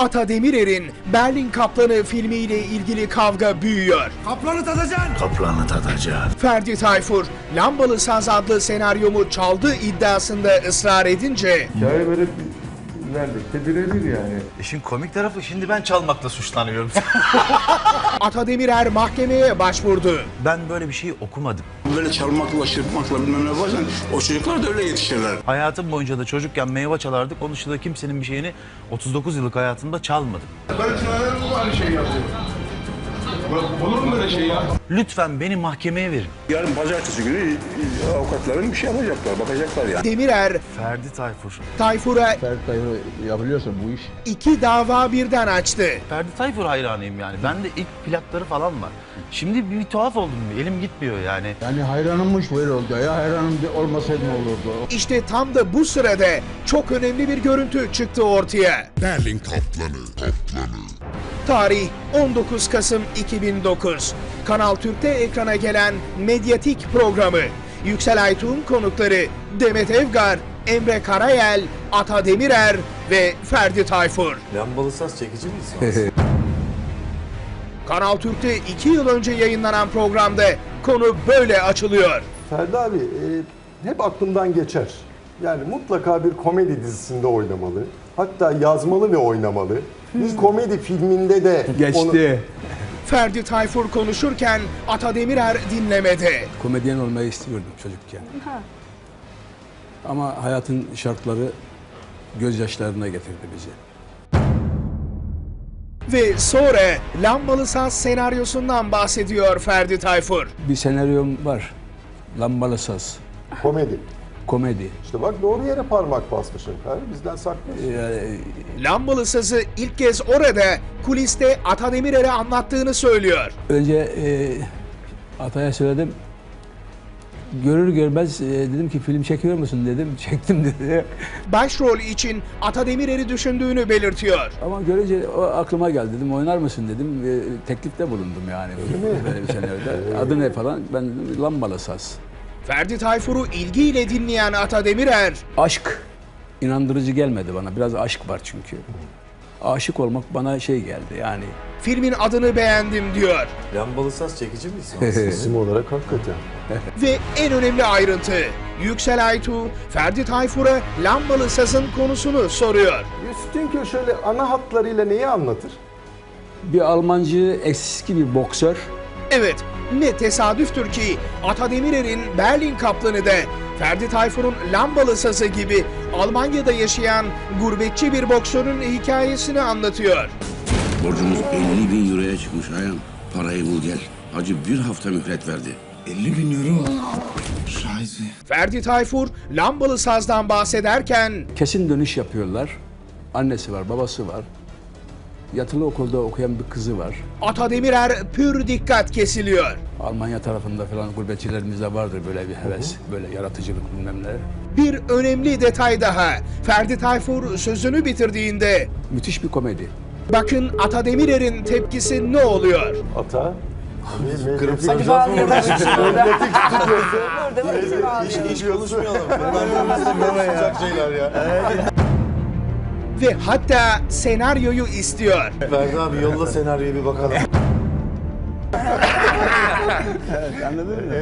Ata Demirer'in Berlin Kaplanı filmiyle ilgili kavga büyüyor. Kaplanı tadacaksın. Kaplanı tadacağız. Ferdi Tayfur, Lambalı Saz adlı senaryomu çaldığı iddiasında ısrar edince Hikaye böyle de birebir yani. İşin komik tarafı şimdi ben çalmakla suçlanıyorum. Ata Demirer mahkemeye başvurdu. ben böyle bir şey okumadım. Böyle çalmakla, çırpmakla bilmem ne bazen o çocuklar da öyle yetişirler. Hayatım boyunca da çocukken meyve çalardık. Onun dışında kimsenin bir şeyini 39 yıllık hayatımda çalmadım. Ben sana aynı şey yapıyorum. Olur mu böyle şey ya? Lütfen beni mahkemeye verin. Yarın pazartesi günü e, avukatların bir şey alacaklar, bakacaklar ya. Demirer, Ferdi Tayfur. Tayfur'a Ferdi Tayfur yapılıyorsa bu iş. iki dava birden açtı. Ferdi Tayfur hayranıyım yani. Bende ilk plakları falan var. Şimdi bir, tuhaf oldum. Elim gitmiyor yani. Yani hayranımmış böyle oldu ya. Hayranım de- olmasaydı ne olurdu? İşte tam da bu sırada çok önemli bir görüntü çıktı ortaya. Berlin Kaplanı. Kaplanı. Tarih 19 Kasım 2009. Kanal Türk'te ekrana gelen Medyatik programı. Yüksel Aytuğ'un konukları Demet Evgar, Emre Karayel, Ata Demirer ve Ferdi Tayfur. Lambalı saz çekici misin? Kanal Türk'te 2 yıl önce yayınlanan programda konu böyle açılıyor. Ferdi abi e, hep aklımdan geçer. Yani mutlaka bir komedi dizisinde oynamalı. Hatta yazmalı ve oynamalı. Bir komedi filminde de onu- Ferdi Tayfur konuşurken Ata Demirer dinlemedi. komedyen olmayı istiyordum çocukken. Ama hayatın şartları gözyaşlarına getirdi bizi. Ve sonra Lambalı Saz senaryosundan bahsediyor Ferdi Tayfur. Bir senaryom var. Lambalı saz, komedi. Komedi. İşte bak doğru yere parmak basmışım. Ferdi bizden saklıyorsun. Ee, Lambalı Saz'ı ilk kez orada kuliste Ata Demirer'e anlattığını söylüyor. önce e, Atay'a söyledim. Görür görmez e, dedim ki film çekiyor musun dedim. Çektim dedi. Başrol için Ata Demirer'i düşündüğünü belirtiyor. Ama görünce o aklıma geldi dedim oynar mısın dedim. E, teklifte bulundum yani. Böyle bir senaryoda. Adı ne falan? Ben dedim Lambalı saz. Ferdi Tayfur'u ilgiyle dinleyen Ata Demirer, Aşk inandırıcı gelmedi bana. Biraz aşk var çünkü. Aşık olmak bana şey geldi yani. filmin adını beğendim diyor. Lambalı saz çekici misin? İsim olarak hakikaten. Ve en önemli ayrıntı, Yüksel Aytu, Ferdi Tayfur'a Lambalı Saz'ın konusunu soruyor. Üstünkü şöyle ana hatlarıyla neyi anlatır? Bir Almancı eski bir boksör. Evet, ne tesadüftür ki Ata Demirer'in Berlin Kaplanı da Ferdi Tayfur'un Lambalı Sazı gibi Almanya'da yaşayan gurbetçi bir boksörün hikayesini anlatıyor. Borcumuz 50 bin euroya çıkmış ayağım. Parayı bul gel. Hacı bir hafta mühlet verdi. 50 bin euro. Şahise. Ferdi Tayfur Lambalı Saz'dan bahsederken Kesin dönüş yapıyorlar. Annesi var, babası var. Yatılı okulda okuyan bir kızı var. Ata Demirer pür dikkat kesiliyor. Almanya tarafında falan gurbetçilerimizde vardır böyle bir heves, böyle yaratıcılık bilmem ne. Bir önemli detay daha. Ferdi Tayfur sözünü bitirdiğinde Müthiş bir komedi. bakın Ata Demirer'in tepkisi ne oluyor? Ata. Hadi bağlayalım. Hiç konuşmayalım. şeyler ya. Ve hatta senaryoyu istiyor. Ferdi abi yolla senaryoya bir bakalım. Anladın mı?